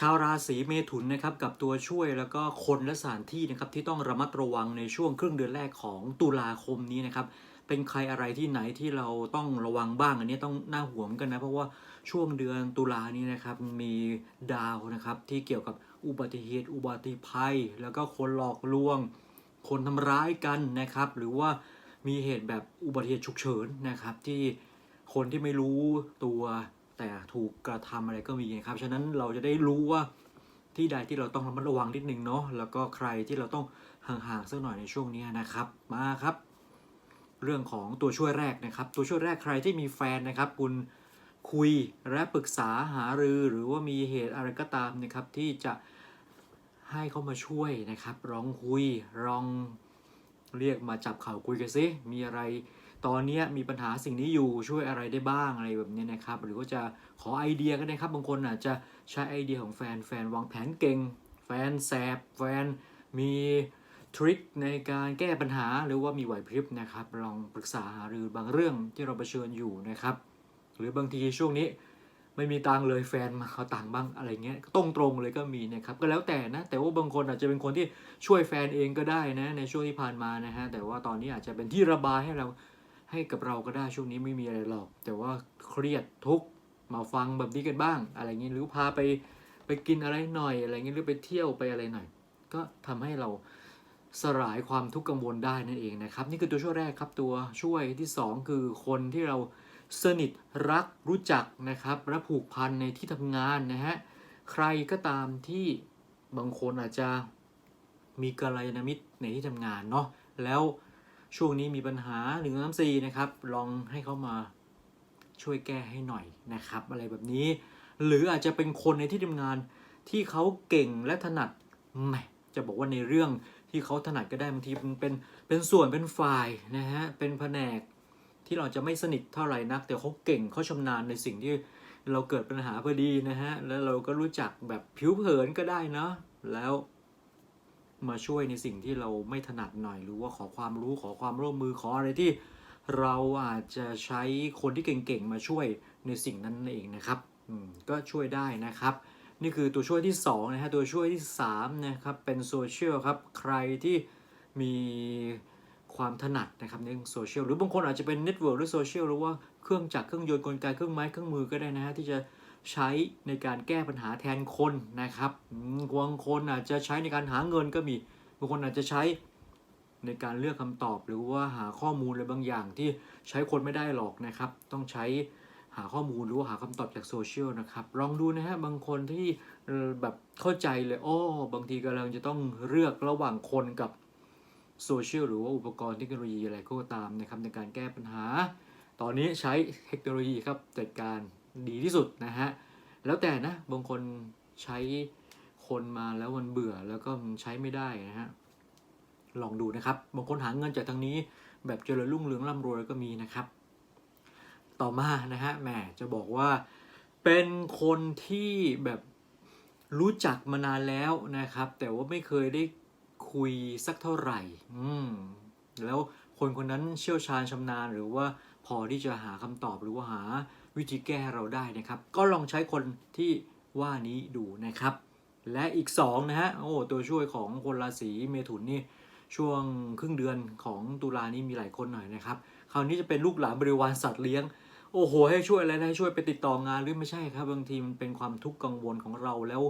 ชาวราศีเมถุนนะครับกับตัวช่วยแล้วก็คนและสถานที่นะครับที่ต้องระมัดระวังในช่วงครึ่งเดือนแรกของตุลาคมนี้นะครับเป็นใครอะไรที่ไหนที่เราต้องระวังบ้างอันนี้ต้องน่าห่วงกันนะ เพราะว่าช่วงเดือนตุลานี้นะครับมีดาวนะครับที่เกี่ยวกับอุบัติเหตุ อุบัติภัย แล้วก็คนหลอกลวง คนทำร้ายกันนะครับ หรือว่ามีเหตุแบบอุบัติเหตุฉุกเฉินนะครับที่คนที่ไม่รู้ตัว แต่ถูกกระทำอะไรก็มีนะครับ ฉะนั้นเราจะได้รู้ว่าที่ใดที่เราต้องระมัดระวังนิดนึงเนาะ แล้วก็ใครที่เราต้องห่างๆสักหน่อยในช่วงนี้นะครับ มาครับ เรื่องของตัวช่วยแรกนะครับ ตัวช่วยแรกใครที่มีแฟนนะครับ คุณคุยและปรึกษาหารือหรือว่ามีเหตุอะไรก็ตามนะครับ ที่จะให้เขามาช่วยนะครับลองคุยลองเรียกมาจับเข่าคุยกันซิมีอะไร ตอนนี้มีปัญหาสิ่งนี้อยู่ช่วยอะไรได้บ้างอะไรแบบนี้นะครับ หรือว่าจะขอไอเดียก็ได้ครับ บางคนอาจจะใช้ไอเดียของแฟนแฟนวางแผนเก่ง แฟนแสบแฟนมีทริคในการแก้ปัญหาหรือว่ามีไหวพริบนะครับ ลองปรึกษาหารือบางเรื่องที่เราเผชิญอยู่นะครับ หรือบางทีช่วงนี้ไม่มีตังเลยแฟนมาเขาตังบ้างอะไรเงี้ยตรงตรงเลยก็มีนะครับ ก็แล้วแต่นะ แต่ว่าบางคนอาจจะเป็นคนที่ช่วยแฟนเองก็ได้นะในช่วงที่ผ่านมานะฮะแต่ว่าตอนนี้อาจจะเป็นที่ระบายให้เรา ให้กับเราก็ได้ช่วงนี้ไม่มีอะไรหรอก แต่ว่าเครียดทุกมาฟังแบบนี้กันบ้าง อะไรเงี้ยหรือพาไปไปกินอะไรหน่อยอะไรเงี้ยหรือไปเที่ยวไปอะไรหน่อย ก็ทำให้เราสลายความทุกข์กังวลได้นั่นเองนะครับ นี่คือตัวช่วยแรกครับตัวช่วยที่สองคือคนที่เราสนิทรักรู้จักนะครับและผูกพันในที่ทำงานนะฮะใครก็ตามที่บางคนอาจจะมีกัลยาณมิตรในที่ทำงานเนาะแล้ว ช่วงนี้มีปัญหาหนึ่งน้ำซีนะครับ ลองให้เขามาช่วยแก้ให้หน่อยนะครับ อะไรแบบนี้ หรืออาจจะเป็นคนในที่ทำงานที่เขาเก่งและถนัดแหมจะบอกว่าในเรื่องที่เขาถนัดก็ได้บางทีเป็นเป็นเป็นส่วนเป็นฝ่ายนะฮะเป็นแผนกที่เราจะไม่สนิทเท่าไหร่นัก แต่เขาเก่งเขาชำนาญในสิ่งที่เราเกิดปัญหาพอดีนะฮะแล้วเราก็รู้จักแบบผิวเผินก็ได้นะแล้ว มาช่วยในสิ่งที่เราไม่ถนัดหน่อย หรือว่าขอความรู้ขอความร่วมมือขออะไรที่ เราอาจจะใช้คนที่เก่งๆมาช่วยในสิ่งนั้นเองนะครับก็ช่วยได้นะครับ นี่คือตัวช่วยที่2นะฮะตัวช่วยที่3นะครับเป็นโซเชียลครับใครที่มีความถนัดนะครับในเรื่องโซเชียลหรือบางคนอาจจะเป็นเน็ตเวิร์กหรือโซเชียลหรือว่าเครื่องจักรเครื่องยนต์กลไกเครื่องไม้เครื่องมือก็ได้นะฮะที่จะ ใช้ในการแก้ปัญหาแทนคนนะครับบางคนอาจจะใช้ในการหาเงินก็มีบางคนอาจจะใช้ในการเลือกคำตอบหรือว่าหาข้อมูลอะไรบางอย่างที่ใช้คนไม่ได้หรอกนะครับ ต้องใช้หาข้อมูลหรือว่าหาคำตอบจากโซเชียลนะครับ ลองดูนะฮะบางคนที่แบบเข้าใจเลยอ้อบางทีกำลังจะต้องเลือกระหว่างคนกับโซเชียลหรือว่าอุปกรณ์เทคโนโลยีอะไรก็ตามนะครับในการแก้ปัญหา ตอนนี้ใช้เทคโนโลยีครับจัดการ ดีที่สุดนะฮะ แล้วแต่นะ บางคนใช้คนมาแล้วมันเบื่อแล้วก็ใช้ไม่ได้นะฮะ ลองดูนะครับ บางคนหาเงินจากทางนี้ แบบเจริญรุ่งเรืองร่ำรวยก็มีนะครับ ต่อมานะฮะแหมจะบอกว่าเป็นคนที่แบบรู้จักมานานแล้วนะครับ แต่ว่าไม่เคยได้คุยสักเท่าไหร่ อืมแล้วคนคนนั้นเชี่ยวชาญชำนาญหรือว่าพอที่จะหาคำตอบหรือว่าหา วิธีแก้เราได้นะครับ ก็ลองใช้คนที่ว่านี้ดูนะครับ และอีก2นะฮะโอ้ตัวช่วยของคนราศีเมถุนนี่ช่วงครึ่งเดือนของตุลานี้มีหลายคนหน่อยนะครับ คราวนี้จะเป็นลูกหลานบริวารสัตว์เลี้ยง โอ้โห ให้ช่วยอะไรได้ช่วยไปติดต่องานหรือไม่ใช่ครับ บางทีมันเป็นความทุกข์กังวลของเราแล้ว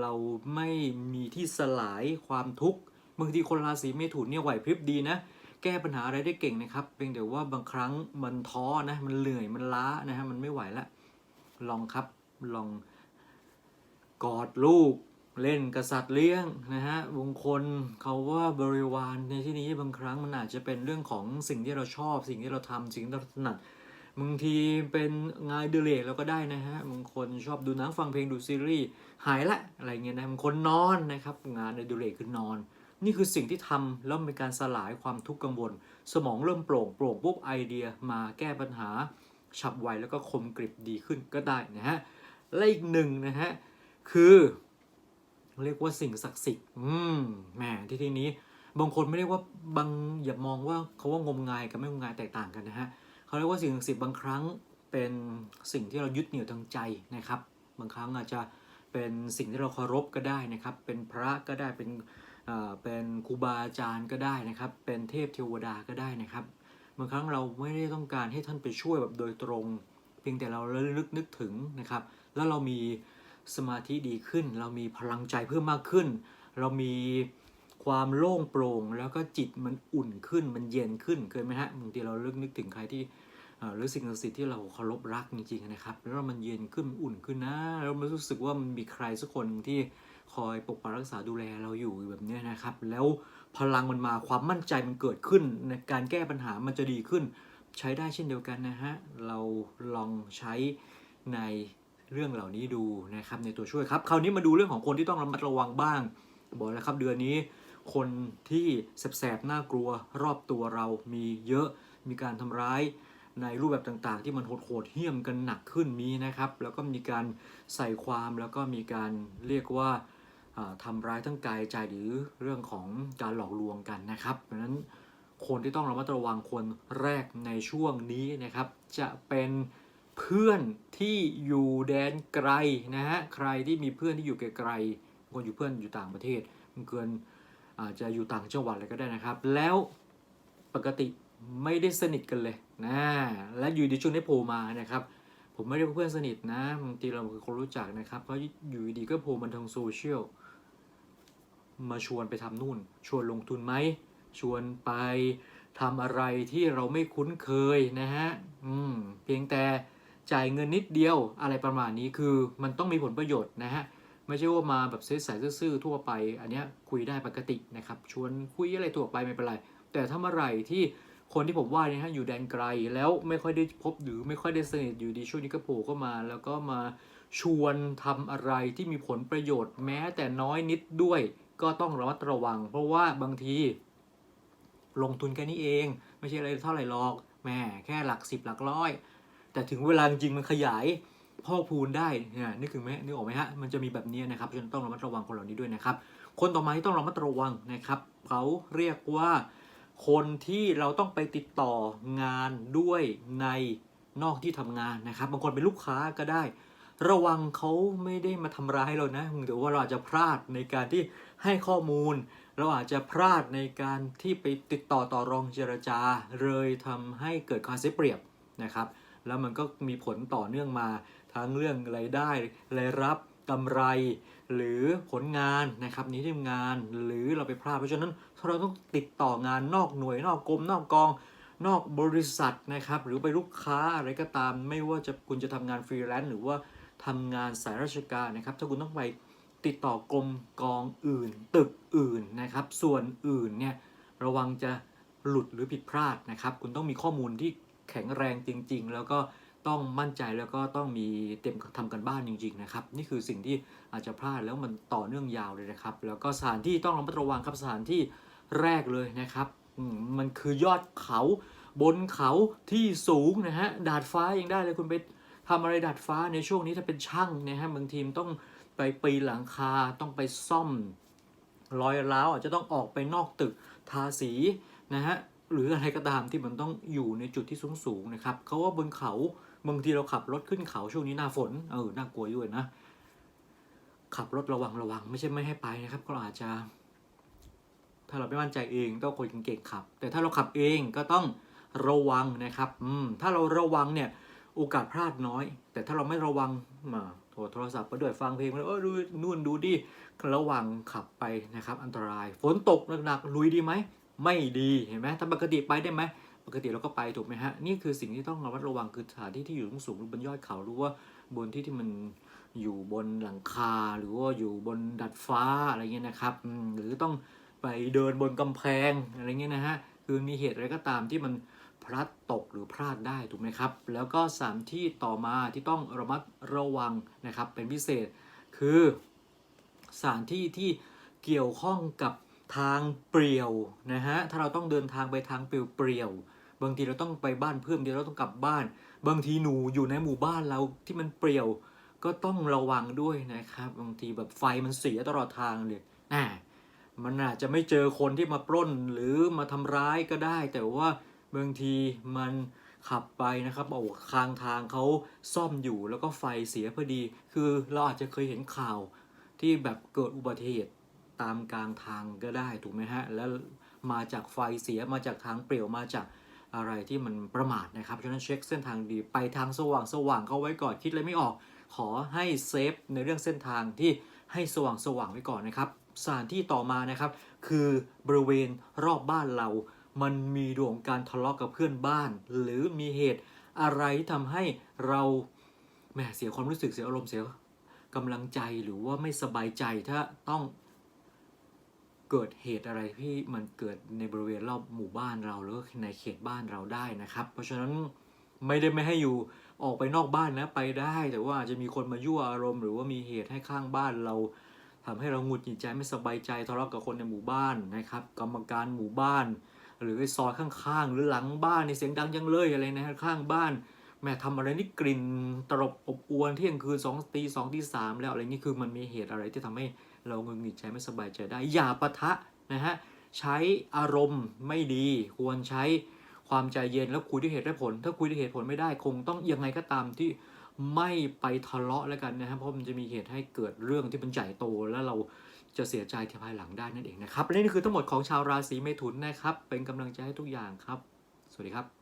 เราไม่มีที่สลายความทุกข์บางทีคนราศีเมถุนเนี่ยไหวพริบดีนะ แก้ปัญหาอะไรได้เก่งนะครับเพียงแต่ว่าบางครั้งมันท้อนะมันเหนื่อยมันล้านะฮะมันไม่ไหวละลองครับลองกอดลูกเล่นกษัตริย์เลี้ยงนะฮะบางคนเขาว่าบริวารในที่นี้บางครั้งมันอาจจะเป็นเรื่องของสิ่งที่เราชอบ สิ่งที่เราทำสิ่งที่เราถนัดบางทีเป็นงานอดิเรกเราก็ได้นะฮะบางคนชอบดูหนังฟังเพลงดูซีรีส์หายละอะไรเงี้ยนะบางคนนอนนะครับ งานอดิเรกคือนอน นี่คือสิ่งที่ทำแล้วเป็นการสลายความทุกข์กังวล สมองเริ่มโปร่งโปร่งปุ๊บไอเดียมาแก้ปัญหา ฉับไวแล้วก็คมกริบดีขึ้นก็ได้นะฮะและอีกหนึ่งนะฮะคือเรียกว่าสิ่งศักดิ์สิทธิ์อืมแหมที่ที่นี้บางคนไม่เรียกว่าบางอย่ามองว่าเขาว่างมงายกับไม่งมงายแตกต่างกันนะฮะเขาเรียกว่าสิ่งศักดิ์สิทธิ์บางครั้งเป็นสิ่งที่เรายึดเหนี่ยวทางใจนะครับ บางครั้งอาจจะเป็นสิ่งที่เราเคารพก็ได้นะครับ เป็นพระก็ได้เป็น เป็นครูบาอาจารย์ก็ได้นะครับ เป็นเทพเทวดาก็ได้นะครับบางครั้งเราไม่ได้ต้องการให้ท่านไปช่วยแบบโดยตรง เพียงแต่เราระลึกนึกถึงนะครับ แล้วเรามีสมาธิดีขึ้น เรามีพลังใจเพิ่มมากขึ้น เรามีความโล่งโปร่ง แล้วก็จิตมันอุ่นขึ้นมันเย็นขึ้นเคยไหมฮะบางทีเราเลิกนึกถึงใครที่หรือสิ่งศักดิ์สิทธิ์ที่เราเคารพรักจริงๆนะครับ แล้วมันเย็นขึ้นอุ่นขึ้นนะแล้วมันรู้สึกว่ามันมีใครสักคนที่ คอยปกปักรักษาดูแลเราอยู่แบบนี้นะครับ แล้วพลังมันมาความมั่นใจมันเกิดขึ้นในการแก้ปัญหามันจะดีขึ้น ใช้ได้เช่นเดียวกันนะฮะเราลองใช้ในเรื่องเหล่านี้ดูนะครับในตัวช่วยครับคราวนี้มาดูเรื่องของคนที่ต้องระมัดระวังบ้าง บอกแล้วครับเดือนนี้คนที่แสบๆน่ากลัวรอบตัวเรามีเยอะมีการทำร้ายในรูปแบบต่างๆ ที่มันโหดๆเหี้ยมกันหนักขึ้นมีนะครับ แล้วก็มีการใส่ความแล้วก็มีการเรียกว่า อ่าทำร้ายทั้งกายใจหรือเรื่องของการหลอกลวงกันนะครับเพราะฉะนั้นคนที่ต้องระมัดระวังคนแรกในช่วงนี้นะครับ จะเป็นเพื่อนที่อยู่แดนไกลนะฮะใครที่มีเพื่อนที่อยู่ไกลๆคนอยู่เพื่อนอยู่ต่างประเทศมันเกินอาจจะอยู่ต่างจังหวัดอะไรก็ได้นะครับ แล้วปกติไม่ได้สนิทกันเลยนะและอยู่ดีช่วงนี้โผล่มานะครับ ผมไม่ได้เป็นเพื่อนสนิทนะบางทีเราคือคนรู้จักนะครับเพราะอยู่ดีก็โผล่มาทางโซเชียล มาชวนไปทำนู่น ชวนลงทุนไหม ชวนไปทำอะไรที่เราไม่คุ้นเคยนะฮะ อืม เพียงแต่จ่ายเงินนิดเดียวอะไรประมาณนี้คือมันต้องมีผลประโยชน์นะฮะ ไม่ใช่ว่ามาแบบเส้นสายซื่อๆทั่วไป อันเนี้ยคุยได้ปกตินะครับ ชวนคุยอะไรทั่วไปไม่เป็นไร แต่ถ้าเมื่อไหร่ที่คนที่ผมว่าเนี่ยฮะอยู่แดนไกลแล้วไม่ค่อยได้พบหรือไม่ค่อยได้สนิทอยู่ดีช่วงนี้ก็โผล่เข้ามา แล้วก็มาชวนทำอะไรที่มีผลประโยชน์แม้แต่น้อยนิดด้วย ก็ต้องระมัดระวัง เพราะว่าบางที ลงทุนแค่นี้เอง ไม่ใช่อะไรเท่าไหร่หรอกแม่แค่หลักสิบหลักร้อย แต่ถึงเวลาจริงมันขยายพ่อพูนได้เนี่ยนึกถึงไหมนึกออกไหมฮะมันจะมีแบบนี้นะครับฉะนันต้องระมัดระวังคนเหล่านี้ด้วยนะครับ คนต่อมาที่ต้องระมัดระวังนะครับเขาเรียกว่าคนที่เราต้องไปติดต่องานด้วยในนอกที่ทำงานนะครับ บางคนเป็นลูกค้าก็ได้ ระวังเขาไม่ได้มาทำร้ายเรานะแต่ว่าเราอาจจะพลาดในการที่ให้ข้อมูล เราอาจจะพลาดในการที่ไปติดต่อต่อรองเจรจา เลยทำให้เกิดความเสียเปรียบนะครับ แล้วมันก็มีผลต่อเนื่องมาทั้งเรื่องรายได้รายรับกำไร หรือผลงานนะครับนี้ที่งานหรือเราไปพลาดเพราะฉะนั้นเราต้องติดต่องานนอกหน่วยนอกกรมนอกกองนอกบริษัทนะครับ หรือไปลูกค้าอะไรก็ตาม ไม่ว่าจะคุณจะทำงานฟรีแลนซ์หรือว่า ทำงานสายราชการนะครับ ถ้าคุณต้องไปติดต่อกรมกองอื่น ตึกอื่นนะครับ ส่วนอื่นเนี่ยระวังจะหลุดหรือผิดพลาดนะครับ คุณต้องมีข้อมูลที่แข็งแรงจริง ๆ แล้วก็ต้องมั่นใจแล้วก็ต้องมีเต็มทำกันบ้านจริง ๆ นะครับ นี่คือสิ่งที่อาจจะพลาดแล้วมันต่อเนื่องยาวเลยนะครับ แล้วก็สถานที่ต้องระมัดระวังครับสถานที่แรกเลยนะครับมันคือยอดเขาบนเขาที่สูงนะฮะดาดฟ้ายังได้เลยคุณไป ทำอะไรดาดฟ้าในช่วงนี้ถ้าเป็นช่างนะฮะบางทีมต้องไปปีหลังคาต้องไปซ่อมรอยร้าวอาจจะต้องออกไปนอกตึกทาสีนะฮะหรืออะไรก็ตามที่มันต้องอยู่ในจุดที่สูงสูงๆนะครับเขาว่าบนเขาบางทีเราขับรถขึ้นเขาช่วงนี้หน้าฝนเออน่ากลัวด้วยนะขับรถระวังระวังไม่ใช่ไม่ให้ไปนะครับก็อาจจะ ถ้าเราไม่มั่นใจเองต้องคนเก่งขับ แต่ถ้าเราขับเองก็ต้องระวังนะครับ อืมถ้าเราระวังเนี่ย โอกาสพลาดน้อย แต่ถ้าเราไม่ระวังมาโทรโทรศัพท์ไปด้วยฟังเพลงไปเออดูนู่นดูดิระวังขับไปนะครับ อันตราย ฝนตกหนักๆลุยดีไหมไม่ดีเห็นไหมถ้าปกติไปได้ไหมปกติเราก็ไปถูกไหมฮะนี่คือสิ่งที่ต้องระมัดระวังคือสถานที่ที่อยู่สูงหรือบนยอดเขาหรือว่าบนที่ที่มันอยู่บนหลังคาหรือว่าอยู่บนดัดฟ้าอะไรเงี้ยนะครับหรือต้องไปเดินบนกำแพงอะไรเงี้ยนะฮะคือมีเหตุอะไรก็ตามที่มัน พลัดตกหรือพลาดได้ถูกไหมครับ แล้วก็สามที่ต่อมาที่ต้องระมัดระวังนะครับเป็นพิเศษคือสถานที่ที่เกี่ยวข้องกับทางเปลี่ยวนะฮะถ้าเราต้องเดินทางไปทางเปลี่ยวๆบางทีเราต้องไปบ้านเพื่อนเดียวเราต้องกลับบ้าน บางทีหนูอยู่ในหมู่บ้านเราที่มันเปลี่ยวก็ต้องระวังด้วยนะครับ บางทีแบบไฟมันเสียตลอดทางเลยน่ามันอาจจะไม่เจอคนที่มาปล้นหรือมาทำร้ายก็ได้ แต่ว่า บางทีมันขับไปนะครับโอ้ข้างทางเขาซ่อมอยู่แล้วก็ไฟเสียพอดี คือเราอาจจะเคยเห็นข่าวที่แบบเกิดอุบัติเหตุตามกลางทางก็ได้ถูกไหมฮะ แล้วมาจากไฟเสียมาจากทางเปลี่ยวมาจากอะไรที่มันประมาทนะครับฉะนั้นเช็คเส้นทางดีไปทางสว่างสว่างเข้าไว้ก่อนคิดอะไรไม่ออก ขอให้เซฟในเรื่องเส้นทางที่ให้สว่างสว่างไว้ก่อนนะครับสถานที่ต่อมานะครับ คือบริเวณรอบบ้านเรา มันมีดวงการทะเลาะกับเพื่อนบ้าน หรือมีเหตุอะไรที่ทำให้เราแหมเสียความรู้สึกเสียอารมณ์เสียกำลังใจหรือว่าไม่สบายใจถ้าต้องเกิดเหตุอะไรที่มันเกิดในบริเวณรอบหมู่บ้านเราหรือในเขตบ้านเราได้นะครับ เพราะฉะนั้นไม่ได้ไม่ให้อยู่ออกไปนอกบ้านนะไปได้ แต่ว่าอาจจะมีคนมายั่วอารมณ์หรือว่ามีเหตุให้ข้างบ้านเราทำให้เราหงุดหงิดใจไม่สบายใจทะเลาะกับคนในหมู่บ้านนะครับ กรรมการหมู่บ้าน หรือไอ้ซอยข้างๆ หรือหลังบ้านในเสียงดังยังเลยอะไรนะข้างบ้านแม่ทำอะไรนี่กลิ่นตลบอบอวนเที่ยงคืนสองตีสองตีสามแล้วอะไรนี่คือมันมีเหตุอะไรที่ทำให้เราหงุดหงิดใจไม่สบายใจได้ อย่าปะทะนะฮะใช้อารมณ์ไม่ดี ควรใช้ความใจเย็นแล้วคุยด้วยเหตุและผล ถ้าคุยด้วยเหตุผลไม่ได้คงต้องยังไงก็ตามที่ไม่ไปทะเลาะแล้วกันนะครับเพราะมันจะมีเหตุให้เกิดเรื่องที่มันใหญ่โตแล้วเรา จะเสียใจที่ภายหลังได้นั่นเองนะครับและนี่คือทั้งหมดของชาวราศีเมถุนนะครับ เป็นกำลังใจให้ทุกอย่างครับ สวัสดีครับ